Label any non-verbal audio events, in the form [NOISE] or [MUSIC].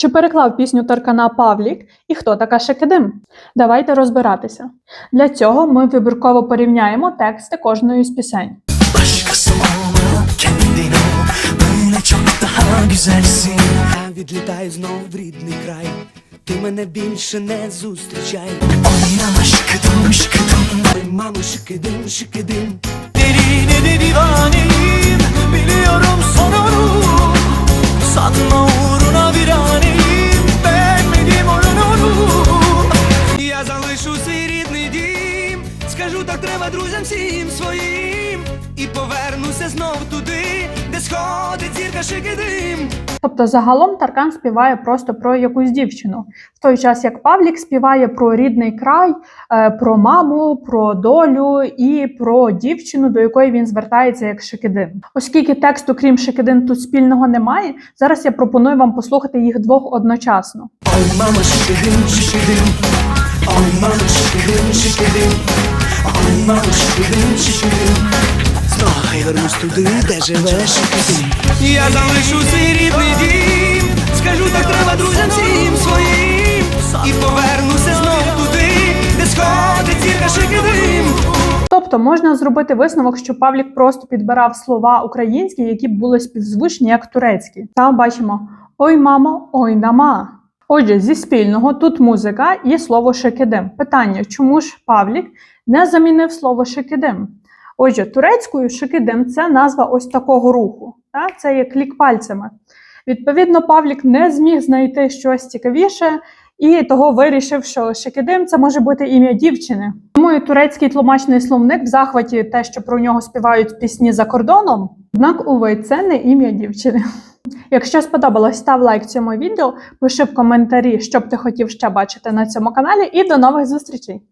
Чи переклав пісню Таркана Павлік і хто така Шекедим? Давайте розбиратися. Для цього ми вибірково порівняємо тексти кожної з пісень. Я відлітаю знов в рідний край, ти мене більше не зустрічай. Oynama şıkıdım şıkıdım Ой, мамо, шикидим, шикидим. Derine de divaneyim Biliyorum sonunu скажу так треба друзям всім своїм. І повернуся знов туди, де сходить зірка шикидим. Тобто, загалом Таркан співає просто про якусь дівчину, в той час як Павлік співає про рідний край, е, про маму, про долю і про дівчину, до якої він звертається як Шекедин. Оскільки тексту, крім Шекедин, тут спільного немає, зараз я пропоную вам послухати їх двох одночасно. Ой, мамо, шикидим, шикидим. Ой, мамо, шикидим, шикидим. Мамо, шикидим, шикидим. Знову я вернусь туди, де живе шикидим. Я залишу свій рідний дім, скажу так треба друзям всім своїм. І повернуся знов туди, де сходить зірка шикидим. Тобто можна зробити висновок, що Павлік просто підбирав слова українські, які були співзвучні як турецькі. Там бачимо ой мамо, ой нама. Отже, зі спільного тут музика і слово шекедим. Питання, чому ж Павлік не замінив слово шекедим? Отже, турецькою шекедим це назва ось такого руху. Так? Це є клік пальцями. Відповідно, Павлік не зміг знайти щось цікавіше, і того вирішив, що Шекедим це може бути ім'я дівчини. Тому турецький тлумачний словник в захваті те, що про нього співають пісні за кордоном. Однак, уви, це не ім'я дівчини. [LAUGHS] Якщо сподобалось, став лайк цьому відео, пиши в коментарі, що б ти хотів ще бачити на цьому каналі, і до нових зустрічей!